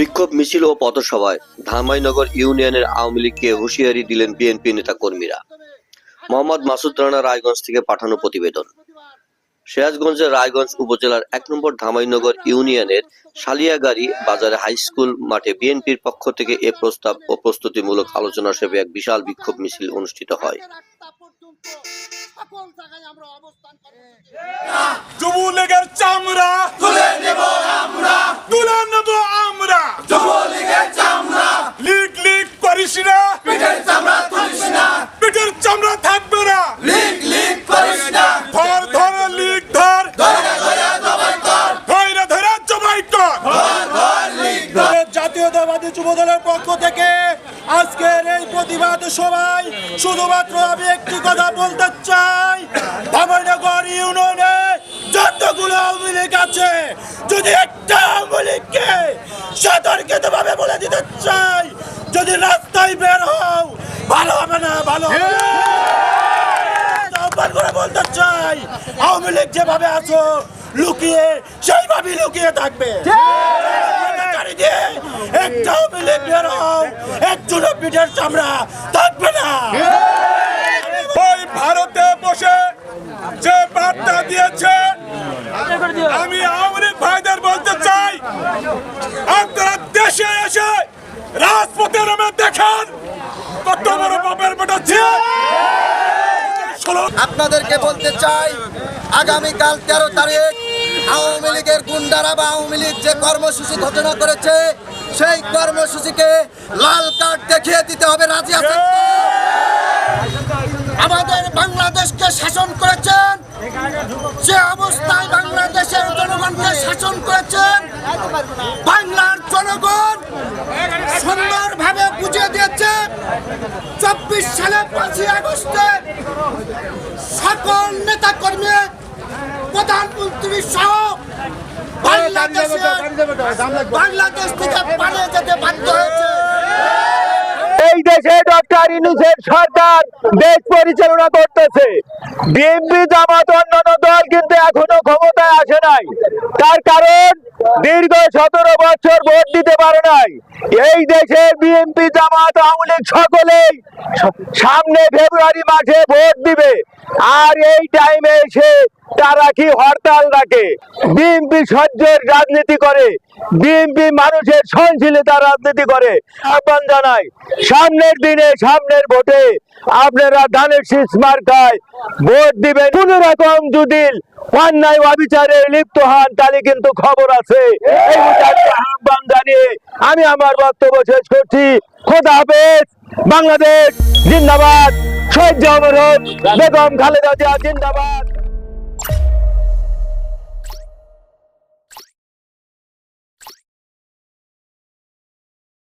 বিক্ষোভ মিছিল ও পথসভায় ধামাইনগর ইউনিয়নের আওয়ামী লীগকে হুঁশিয়ারি দিলেন বিএনপি নেতা কর্মীরা মোহাম্মদ মাসুদ রানা রায়গঞ্জ থেকে পাঠানো প্রতিবেদন। সিরাজগঞ্জের রায়গঞ্জ উপজেলার এক নম্বর ধামাইনগর ইউনিয়নের সালিয়াগাড়ি বাজারে হাই স্কুল মাঠে বিএনপির পক্ষ থেকে এ প্রস্তাব ও প্রস্তুতিমূলক আলোচনা সেবে এক বিশাল বিক্ষোভ মিছিল অনুষ্ঠিত হয়। যুবলীগের চামড়া জাতীয়তাবাদী যুব দলের পক্ষ থেকে আজকের এই প্রতিবাদ সভায় শুধুমাত্র আমি একটি কথা বলতে চাই। ধামাইনগর ইউনিয়নে যতগুলো আওয়ামী লীগ আছে, যদি একটা আওয়ামী লীগকে সতর্কিত ভাবে বলে দিতে চাই, যদি রাস্তায় বের হও, ভালো হবে না, ভালো হবে। আহ্বান করে বলতে চাই, আওয়ামী লীগ যেভাবে আছো, লুকিয়ে সেইভাবে লুকিয়ে থাকবে। গাড়ি দিয়ে একটা আওয়ামী লীগ বের হও একজন পিঠের চামড়া থাকবে না। ওই ভারতে বসে যে বার্তা দিয়েছে আমি আওয়ামী ভাইদের বলতে চাই আপনারা দেশে এসে রাজপথে নামে দেখেন কত বড় বাপের বেটা ছিল আপনাদেরকে বলতে চাই আগামীকাল তেরো তারিখ আওয়ামী লীগের গুন্ডারা বা আওয়ামী লীগ যে কর্মসূচি ঘোষণা করেছে, সেই কর্মসূচিকে লাল কার্ড দেখিয়ে দিতে হবে, রাজি আছেন আমাদের বাংলাদেশকে শাসন করেছেন, যে অবস্থায় বাংলাদেশের জনগণকে শাসন করেছেন, বাংলার জনগণ সুন্দরভাবে বুঝিয়ে দিয়েছে, চব্বিশ সালে পাঁচই আগস্টে সকল নেতা কর্মী প্রধানমন্ত্রী সহ বাংলাদেশ থেকে পালিয়ে যেতে বাধ্য হয়েছে। এই দেশে ডক্টর ইনুসের সরকার দেশ পরিচালনা করতেছে। বিএনপি জামাত অন্যান্য দল কিন্তু এখনও ক্ষমতায় আসে নাই। তার কারণ দীর্ঘ সতেরো বছর ভোট দিতে পারে নাই। এই দেশের বিএনপি জামাত আওয়ামী লীগ সকলেই সামনে ফেব্রুয়ারি মাসে ভোট দিবে। আর এই টাইমে এসে তারা কি হরতাল রাখে বিএনপি সহ্যের রাজনীতি করে, বিএনপি মানুষের সহনশীলতার রাজনীতি করে, আহ্বান জানাই, সামনের দিনে সামনের ভোটে আপনারা ধানের শীষ মার্কায় ভোট দিবেন। কোন রকম যদি অন্যায় অবিচারে লিপ্ত হন তাহলে কিন্তু খবর আছে। আহ্বান জানিয়ে আমি আমার বক্তব্য শেষ করছি। খোদা হাফেজ, বাংলাদেশ, জিন্দাবাদ। শহীদ জামরন বেগম খালেদা জিয়া, জিন্দাবাদ।